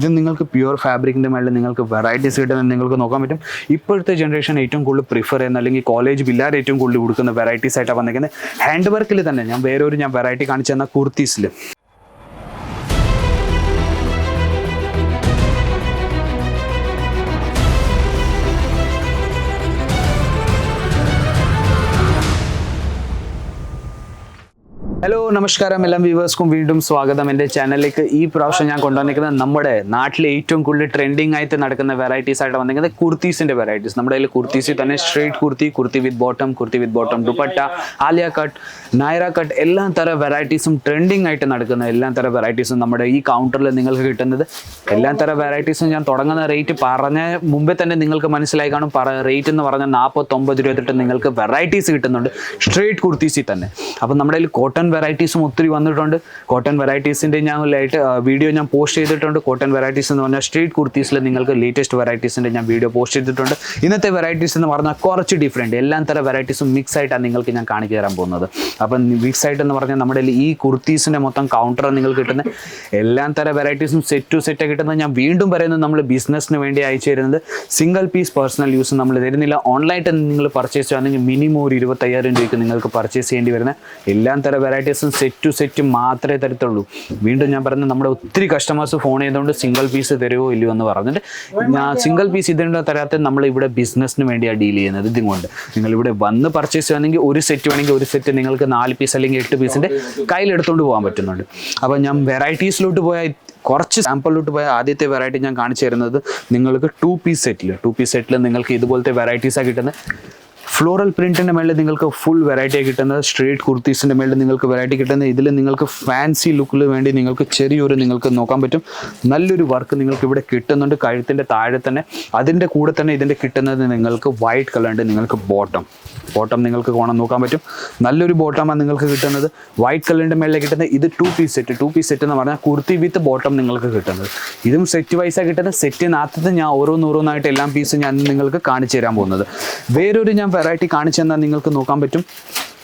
ഇത് നിങ്ങൾക്ക് പ്യുവർ ഫാബ്രിക്കിന്റെ മേളിൽ നിങ്ങൾക്ക് വെറൈറ്റീസ് കിട്ടുന്നത് നിങ്ങൾക്ക് നോക്കാൻ പറ്റും. ഇപ്പോഴത്തെ ജനറേഷൻ ഏറ്റവും കൂടുതൽ പ്രിഫർ ചെയ്യുന്ന അല്ലെങ്കിൽ കോളേജ് പിള്ളേർ ഏറ്റവും കൂടുതൽ കൊടുക്കുന്ന വെറൈറ്റീസ് ആയിട്ടാണ് വന്നിരിക്കുന്നത്. ഹാൻഡ് വർക്കിൽ തന്നെ ഞാൻ വേറൊരു ഞാൻ വെറൈറ്റി കാണിച്ചു തന്ന കുർത്തീസിൽ ഹലോ നമസ്കാരം. എല്ലാം വ്യൂവേഴ്സ്ക്കും വീണ്ടും സ്വാഗതം. എന്റെ ചാനലിലേക്ക് ഈ പ്രാവശ്യം ഞാൻ കൊണ്ടുവന്നിരിക്കുന്നത് നമ്മുടെ നാട്ടിലെ ഏറ്റവും കൂടുതൽ ട്രെൻഡിങ് ആയിട്ട് നടക്കുന്ന വെറൈറ്റീസ് ആയിട്ട് വന്നിരിക്കുന്നത്. കുർത്തീസിന്റെ വെറൈറ്റീസ് നമ്മുടെ കയ്യിൽ കുർത്തീസിൽ തന്നെ straight kurti kurti with bottom kurti with bottom dupatta Alia cut Naira cut എല്ലാ തരം വെറൈറ്റീസും ട്രെൻഡിങ് ആയിട്ട് നടക്കുന്ന എല്ലാ തരം വെറൈറ്റീസും നമ്മുടെ ഈ കൗണ്ടറിൽ നിങ്ങൾക്ക് കിട്ടുന്നത്. എല്ലാ തരം വെറൈറ്റീസും ഞാൻ തുടങ്ങുന്ന റേറ്റ് പറഞ്ഞ മുമ്പേ തന്നെ നിങ്ങൾക്ക് മനസ്സിലായി കാണും. റേറ്റ് എന്ന് പറഞ്ഞാൽ നാൽപ്പത്തൊമ്പത് രൂപ തൊട്ട് നിങ്ങൾക്ക് വെറൈറ്റീസ് കിട്ടുന്നുണ്ട്. സ്ട്രേറ്റ് കുർത്തീസിൽ തന്നെ. അപ്പം നമ്മുടെ കയ്യിൽ കോട്ടൺ വെറൈറ്റീസും ഒത്തിരി വന്നിട്ടുണ്ട്. കോട്ടൺ വെറൈറ്റീസിന്റെ ഞാൻ ലൈറ്റ് വീഡിയോ ഞാൻ പോസ്റ്റ് ചെയ്തിട്ടുണ്ട്. കോട്ടൺ വെറൈറ്റീസ് എന്ന് പറഞ്ഞാൽ സ്ട്രീറ്റ് കുർത്തീസിൽ നിങ്ങൾക്ക് ലേറ്റസ്റ്റ് വെറൈറ്റീസിന്റെ ഞാൻ വീഡിയോ പോസ്റ്റ് ചെയ്തിട്ടുണ്ട്. ഇന്നത്തെ വെറൈറ്റീസ് എന്ന് പറഞ്ഞാൽ കുറച്ച് ഡിഫറെന്റ് എല്ലാം തരം വെറൈറ്റീസും മിക്സ് ആയിട്ടാണ് നിങ്ങൾക്ക് ഞാൻ കാണിച്ചു തരാൻ പോകുന്നത്. അപ്പം മിക്സ് ആയിട്ട് എന്ന് പറഞ്ഞാൽ നമ്മുടെ ഈ കുർത്തീസിന്റെ മൊത്തം കൗണ്ടർ നിങ്ങൾ കിട്ടുന്ന. എല്ലാം തരം വെറൈറ്റീസും സെറ്റ് ടു സെറ്റ് കിട്ടുന്നത് ഞാൻ വീണ്ടും പറയുന്നത് നമ്മൾ ബിസിനസ്സിന് വേണ്ടി അയച്ചു തരുന്നത്. സിംഗിൾ പീസ് പേഴ്സണൽ യൂസ് നമ്മൾ തരുന്നില്ല. ഓൺലൈനായിട്ട് നിങ്ങൾ പർച്ചേസ് ചെയ്യുകയാണെങ്കിൽ മിനിമം ഒരു ഇരുപത്തയ്യായിരം രൂപയ്ക്ക് നിങ്ങൾക്ക് പർച്ചേസ് ചെയ്യേണ്ടി വരുന്ന. എല്ലാം തരം വെറൈറ്റീസും സെറ്റ് ടു സെറ്റ് മാത്രമേ തരത്തുള്ളൂ. വീണ്ടും ഞാൻ പറയുന്നത് നമ്മുടെ ഒത്തിരി കസ്റ്റമേഴ്സ് ഫോൺ ചെയ്തുകൊണ്ട് സിംഗിൾ പീസ് തരുമോ ഇല്ലയോ എന്ന് പറഞ്ഞിട്ട് ഞാൻ സിംഗിൾ പീസ് ഇതിന്റെ തരാത്ത നമ്മൾ ഇവിടെ ബിസിനസ്സിന് വേണ്ടിയാണ് ഡീൽ ചെയ്യുന്നത് ഇതും കൊണ്ട് നിങ്ങൾ ഇവിടെ വന്ന് പർച്ചേസ് ചെയ്യുകയാണെങ്കിൽ ഒരു സെറ്റ് വേണമെങ്കിൽ ഒരു സെറ്റ് നിങ്ങൾക്ക് നാല് പീസ് അല്ലെങ്കിൽ എട്ട് പീസിന്റെ കയ്യിലെടുത്തുകൊണ്ട് പോകാൻ പറ്റുന്നുണ്ട്. അപ്പോൾ ഞാൻ വെറൈറ്റീസിലോട്ട് പോയാൽ കുറച്ച് സാമ്പിളിലോട്ട് പോയ ആദ്യത്തെ വെറൈറ്റി ഞാൻ കാണിച്ചു തരുന്നത് നിങ്ങൾക്ക് ടു പീസ് സെറ്റിൽ ടു പീസ് സെറ്റിൽ നിങ്ങൾക്ക് ഇതുപോലത്തെ വെറൈറ്റീസാണ് കിട്ടുന്നത് ഫ്ലോറൽ പ്രിന്റിന്റെ മേളിൽ നിങ്ങൾക്ക് ഫുൾ വെറൈറ്റി കിട്ടുന്നത് സ്ട്രേറ്റ് കുർത്തീസിന്റെ മേളിൽ നിങ്ങൾക്ക് വെറൈറ്റി കിട്ടുന്നത്. ഇതിൽ നിങ്ങൾക്ക് ഫാൻസി ലുക്കിൽ വേണ്ടി നിങ്ങൾക്ക് ചെറിയൊരു നിങ്ങൾക്ക് നോക്കാൻ പറ്റും. നല്ലൊരു വർക്ക് നിങ്ങൾക്ക് ഇവിടെ കിട്ടുന്നുണ്ട്. കഴുത്തിന്റെ താഴെ തന്നെ. അതിന്റെ കൂടെ തന്നെ ഇതിന്റെ കിട്ടുന്നത് നിങ്ങൾക്ക് വൈറ്റ് കളറുണ്ട് നിങ്ങൾക്ക് ബോട്ടം ബോട്ടം നിങ്ങൾക്ക് കോണം നോക്കാൻ പറ്റും. നല്ലൊരു ബോട്ടമാണ് നിങ്ങൾക്ക് കിട്ടുന്നത്. വൈറ്റ് കളറിന്റെ മേളിൽ കിട്ടുന്നത്. ഇത് two piece set two piece set എന്ന് പറഞ്ഞാൽ കുർത്തി വിത്ത് ബോട്ടം നിങ്ങൾക്ക് കിട്ടുന്നത്. ഇതും സെറ്റ് വൈസാണ് കിട്ടുന്നത്. സെറ്റിനകത്ത് ഞാൻ ഓരോന്നോരോന്നായിട്ട് എല്ലാം പീസ് ഞാൻ നിങ്ങൾക്ക് കാണിച്ചു തരാൻ പോകുന്നത്. വേറൊരു ഞാൻ വെറൈറ്റി കാണിച്ചു തന്നാൽ നിങ്ങൾക്ക് നോക്കാൻ പറ്റും.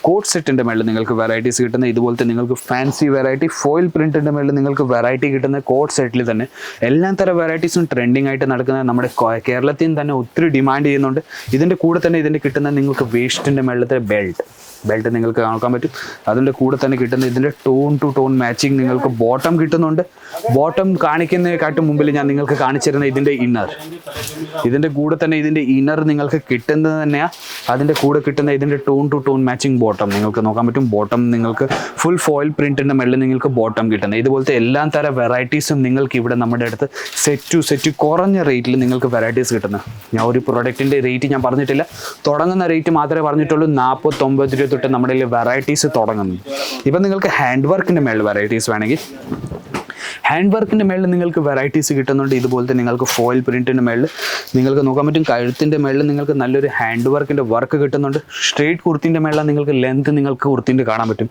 കോട്ട് സെറ്റിന്റെ മേളിൽ നിങ്ങൾക്ക് വെറൈറ്റീസ് കിട്ടുന്ന ഇതുപോലത്തെ നിങ്ങൾക്ക് ഫാൻസി വെറൈറ്റി ഫോയിൽ പ്രിന്റിന്റെ മേളിൽ നിങ്ങൾക്ക് വെറൈറ്റി കിട്ടുന്ന കോട്ട് സെറ്റിൽ തന്നെ എല്ലാ തരം വെറൈറ്റീസും ട്രെൻഡിങ് ആയിട്ട് നടക്കുന്ന നമ്മുടെ കേരളത്തിൽ തന്നെ ഒത്തിരി ഡിമാൻഡ് ചെയ്യുന്നുണ്ട്. ഇതിന്റെ കൂടെ തന്നെ ഇതിന്റെ കിട്ടുന്ന നിങ്ങൾക്ക് വേസ്റ്റിന്റെ മേളിലത്തെ ബെൽറ്റ് ബെൽറ്റ് നിങ്ങൾക്ക് നോക്കാൻ പറ്റും. അതിന്റെ കൂടെ തന്നെ കിട്ടുന്ന ഇതിന്റെ ടോൺ ടു ടോൺ മാച്ചിങ് നിങ്ങൾക്ക് ബോട്ടം കിട്ടുന്നുണ്ട്. ബോട്ടം കാണിക്കുന്നതിനെക്കാട്ടും മുമ്പിൽ ഞാൻ നിങ്ങൾക്ക് കാണിച്ചിരുന്ന ഇതിന്റെ ഇന്നർ ഇതിന്റെ കൂടെ തന്നെ ഇതിന്റെ ഇന്നർ നിങ്ങൾക്ക് കിട്ടുന്നത് തന്നെയാണ് അതിന്റെ കൂടെ കിട്ടുന്ന ഇതിന്റെ tone to tone matching bottom നിങ്ങൾക്ക് നോക്കാൻ പറ്റും. ബോട്ടം നിങ്ങൾക്ക് ഫുൾ ഫോയിൽ പ്രിന്റിന്റെ മെല്ലിൽ നിങ്ങൾക്ക് ബോട്ടം കിട്ടുന്നത്. ഇതുപോലത്തെ എല്ലാ തരം വെറൈറ്റീസും നിങ്ങൾക്ക് ഇവിടെ നമ്മുടെ അടുത്ത് സെറ്റ് ടു സെറ്റ് കുറഞ്ഞ റേറ്റിൽ നിങ്ങൾക്ക് വെറൈറ്റീസ് കിട്ടുന്നത്. ഞാൻ ഒരു പ്രൊഡക്റ്റിന്റെ റേറ്റ് ഞാൻ പറഞ്ഞിട്ടില്ല. തുടങ്ങുന്ന റേറ്റ് മാത്രമേ പറഞ്ഞിട്ടുള്ളൂ. നാൽപ്പത്തൊമ്പത് രൂപ തൊട്ട് നമ്മുടെ വെറൈറ്റീസ് തുടങ്ങുന്നു. ഇപ്പം നിങ്ങൾക്ക് ഹാൻഡ് വർക്കിന്റെ മേളിൽ വെറൈറ്റീസ് വേണമെങ്കിൽ ഹാൻഡ് വർക്കിന്റെ മേളിൽ നിങ്ങൾക്ക് വെറൈറ്റീസ് കിട്ടുന്നുണ്ട്. ഇതുപോലത്തെ നിങ്ങൾക്ക് ഫോയിൽ പ്രിന്റിന്റെ മേളിൽ നിങ്ങൾക്ക് നോക്കാൻ പറ്റും. കഴുത്തിന്റെ മേളിൽ നിങ്ങൾക്ക് നല്ലൊരു ഹാൻഡ് വർക്കിന്റെ വർക്ക് കിട്ടുന്നുണ്ട്. സ്ട്രേറ്റ് കുർത്തിന്റെ മേളിൽ നിങ്ങൾക്ക് ലെങ്ത് നിങ്ങൾക്ക് കുർത്തിന്റെ കാണാൻ പറ്റും.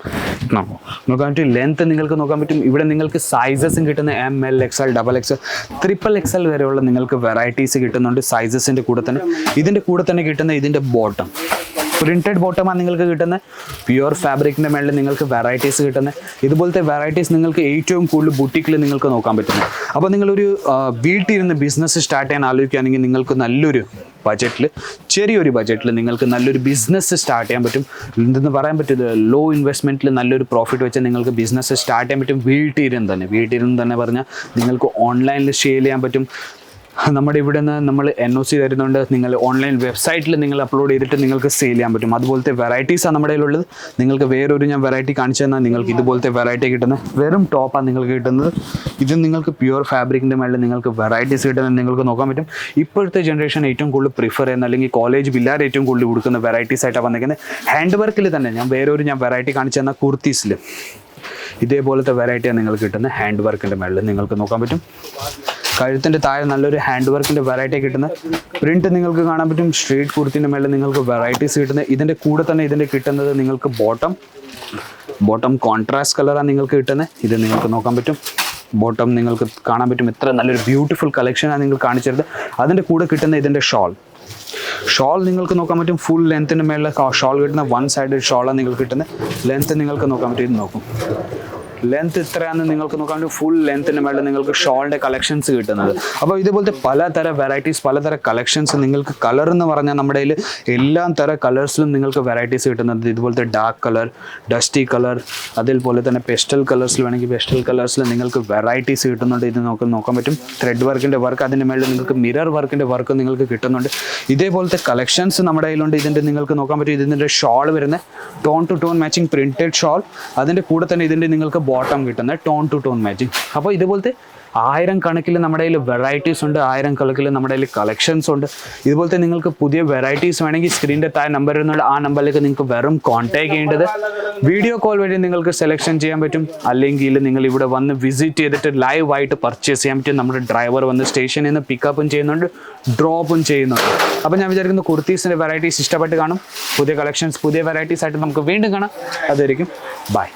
നോക്കാൻ പറ്റും. ലെങ്ത് നിങ്ങൾക്ക് നോക്കാൻ പറ്റും. ഇവിടെ നിങ്ങൾക്ക് സൈസസും കിട്ടുന്ന M L X L double X triple X L വരെയുള്ള നിങ്ങൾക്ക് വെറൈറ്റീസ് കിട്ടുന്നുണ്ട് സൈസസിന്റെ കൂടെ തന്നെ. ഇതിന്റെ കൂടെ തന്നെ കിട്ടുന്ന ഇതിന്റെ ബോട്ടം പ്രിന്റഡ് ബോട്ടമാണ് നിങ്ങൾക്ക് കിട്ടുന്നത് പ്യുവർ ഫാബ്രിക്കിന്റെ മേളിൽ നിങ്ങൾക്ക് വെറൈറ്റീസ് കിട്ടുന്നത് ഇതുപോലത്തെ വെറൈറ്റീസ് നിങ്ങൾക്ക് ഏറ്റവും കൂടുതൽ ബുട്ടിക്കിൽ നിങ്ങൾക്ക് നോക്കാൻ പറ്റുന്നത് അപ്പോൾ നിങ്ങളൊരു വീട്ടിലിരുന്ന് ബിസിനസ് സ്റ്റാർട്ട് ചെയ്യാൻ ആലോചിക്കുകയാണെങ്കിൽ നിങ്ങൾക്ക് നല്ലൊരു ബജറ്റിൽ ചെറിയൊരു ബജറ്റിൽ നിങ്ങൾക്ക് നല്ലൊരു ബിസിനസ് സ്റ്റാർട്ട് ചെയ്യാൻ പറ്റും. എന്തെന്ന് പറയാൻ പറ്റില്ല ലോ ഇൻവെസ്റ്റ്മെന്റിൽ നല്ലൊരു പ്രോഫിറ്റ് വെച്ച് നിങ്ങൾക്ക് ബിസിനസ് സ്റ്റാർട്ട് ചെയ്യാൻ പറ്റും. വീട്ടിലിരുന്ന് തന്നെ വീട്ടിലിരുന്ന് തന്നെ പറഞ്ഞാൽ നിങ്ങൾക്ക് ഓൺലൈനിൽ ഷെയർ ചെയ്യാൻ പറ്റും. നമ്മുടെ ഇവിടെ നിന്ന് നമ്മൾ എൻ ഒ സി തരുന്നുണ്ട്. നിങ്ങൾ ഓൺലൈൻ വെബ്സൈറ്റിൽ നിങ്ങൾ അപ്ലോഡ് ചെയ്തിട്ട് നിങ്ങൾക്ക് സെയിൽ ചെയ്യാൻ പറ്റും. അതുപോലത്തെ വെറൈറ്റീസാണ് നമ്മുടെ കയ്യിലുള്ളത്. നിങ്ങൾക്ക് വേറൊരു ഞാൻ വെറൈറ്റി കാണിച്ചു തന്നാൽ നിങ്ങൾക്ക് ഇതുപോലത്തെ വെറൈറ്റി കിട്ടുന്നത് വെറും ടോപ്പാണ് നിങ്ങൾക്ക് കിട്ടുന്നത്. ഇത് നിങ്ങൾക്ക് പ്യുവർ ഫാബ്രിക്കിന്റെ മേളിൽ നിങ്ങൾക്ക് വെറൈറ്റീസ് കിട്ടുന്നത് നിങ്ങൾക്ക് നോക്കാൻ പറ്റും. ഇപ്പോഴത്തെ ജനറേഷൻ ഏറ്റവും കൂടുതൽ പ്രിഫർ ചെയ്യുന്ന അല്ലെങ്കിൽ കോളേജ് പിള്ളേർ ഏറ്റവും കൂടുതൽ കൊടുക്കുന്ന വെറൈറ്റീസ് ആയിട്ടാണ് വന്നിരിക്കുന്നത് ഹാൻഡ് വർക്കിൽ തന്നെ ഞാൻ വേറൊരു ഞാൻ വെറൈറ്റി കാണിച്ചു തന്നാൽ കുർത്തീസിൽ ഇതേപോലത്തെ വെറൈറ്റിയാണ് നിങ്ങൾക്ക് കിട്ടുന്നത് ഹാൻഡ് വർക്കിന്റെ മേളിൽ നിങ്ങൾക്ക് നോക്കാൻ പറ്റും. കഴുത്തിന്റെ താഴെ നല്ലൊരു ഹാൻഡ് വർക്കിന്റെ വെറൈറ്റി കിട്ടുന്ന പ്രിന്റ് നിങ്ങൾക്ക് കാണാൻ പറ്റും. സ്ട്രീറ്റ് കുർത്തിന്റെ മേലെ നിങ്ങൾക്ക് വെറൈറ്റീസ് കിട്ടുന്നത് ഇതിന്റെ കൂടെ തന്നെ ഇതിന്റെ കിട്ടുന്നത് നിങ്ങൾക്ക് ബോട്ടം ബോട്ടം കോൺട്രാസ്റ്റ് കളറാണ് നിങ്ങൾക്ക് കിട്ടുന്നത്. ഇത് നിങ്ങൾക്ക് നോക്കാൻ പറ്റും. ബോട്ടം നിങ്ങൾക്ക് കാണാൻ പറ്റും. ഇത്ര നല്ലൊരു ബ്യൂട്ടിഫുൾ കളക്ഷനാണ് നിങ്ങൾ കാണിച്ചത് അതിന്റെ കൂടെ കിട്ടുന്ന ഇതിന്റെ ഷോൾ ഷോൾ നിങ്ങൾക്ക് നോക്കാൻ പറ്റും. ഫുൾ ലെങ്ത്തിന് മേലെ ഷോൾ കിട്ടുന്ന വൺ സൈഡ് ഷോളാണ് നിങ്ങൾക്ക് കിട്ടുന്നത്. ലെങ്ത്ത് നിങ്ങൾക്ക് നോക്കാൻ പറ്റും. ഇത് നോക്കും. ലെങ്ത് ഇത്രയാണ് നിങ്ങൾക്ക് നോക്കാൻ ഫുൾ ലെങ്ത്തിന് മേളിൽ നിങ്ങൾക്ക് ഷോളിന്റെ കളക്ഷൻസ് കിട്ടുന്നത്. അപ്പോൾ ഇതുപോലത്തെ പലതര വെറൈറ്റീസ് പലതര കളക്ഷൻസ് നിങ്ങൾക്ക് കളർ എന്ന് പറഞ്ഞാൽ നമ്മുടെ കയ്യിൽ എല്ലാ തരം കളേഴ്സിലും നിങ്ങൾക്ക് വെറൈറ്റീസ് കിട്ടുന്നത്. ഇതുപോലത്തെ ഡാർക്ക് കളർ ഡസ്റ്റി കളർ അതേപോലെ തന്നെ പെസ്റ്റൽ കളേഴ്സിൽ വേണമെങ്കിൽ പെസ്റ്റൽ കളേഴ്സിൽ നിങ്ങൾക്ക് വെറൈറ്റീസ് കിട്ടുന്നുണ്ട്. ഇത് നമുക്ക് നോക്കാൻ പറ്റും. ത്രെഡ് വർക്കിന്റെ വർക്ക് അതിന്റെ മേളിൽ നിങ്ങൾക്ക് മിറർ വർക്കിന്റെ വർക്ക് നിങ്ങൾക്ക് കിട്ടുന്നുണ്ട്. ഇതേപോലത്തെ കളക്ഷൻസ് നമ്മുടെ കയ്യിലുണ്ട്. ഇതിന്റെ നിങ്ങൾക്ക് നോക്കാൻ പറ്റും. ഇതിന്റെ ഷോൾ വരുന്ന tone to tone matching printed shawl അതിന്റെ കൂടെ തന്നെ ഇതിന്റെ നിങ്ങൾക്ക് ബോട്ടം കിട്ടുന്ന ടോൺ ടു ടോൺ മാച്ചിങ് അപ്പോൾ ഇതുപോലത്തെ ആയിരം കണക്കിൽ നമ്മുടെ കയ്യിൽ വെറൈറ്റീസ് ഉണ്ട് ആയിരം കണക്കിൽ നമ്മുടെ കയ്യിൽ കളക്ഷൻസ് ഉണ്ട്. ഇതുപോലത്തെ നിങ്ങൾക്ക് പുതിയ വെറൈറ്റീസ് വേണമെങ്കിൽ സ്ക്രീനിന്റെ താഴെ നമ്പർ വരുന്നുണ്ട്. ആ നമ്പറിലേക്ക് നിങ്ങൾക്ക് വെറും കോൺടാക്ട് ചെയ്യേണ്ടത് വീഡിയോ കോൾ വഴി നിങ്ങൾക്ക് സെലക്ഷൻ ചെയ്യാൻ പറ്റും. അല്ലെങ്കിൽ നിങ്ങൾ ഇവിടെ വന്ന് വിസിറ്റ് ചെയ്തിട്ട് ലൈവ് ആയിട്ട് പർച്ചേസ് ചെയ്യാൻ പറ്റും. നമ്മുടെ ഡ്രൈവർ വന്ന് സ്റ്റേഷനിൽ നിന്ന് പിക്കപ്പും ചെയ്യുന്നുണ്ട് ഡ്രോപ്പും ചെയ്യുന്നുണ്ട്. അപ്പോൾ ഞാൻ വിചാരിക്കുന്നു കുർത്തീസിന്റെ വെറൈറ്റീസ് ഇഷ്ടപ്പെട്ട് കാണും. പുതിയ കളക്ഷൻസ് പുതിയ വെറൈറ്റീസ് ആയിട്ട് നമുക്ക് വീണ്ടും കാണാം. അതായിരിക്കും ബൈ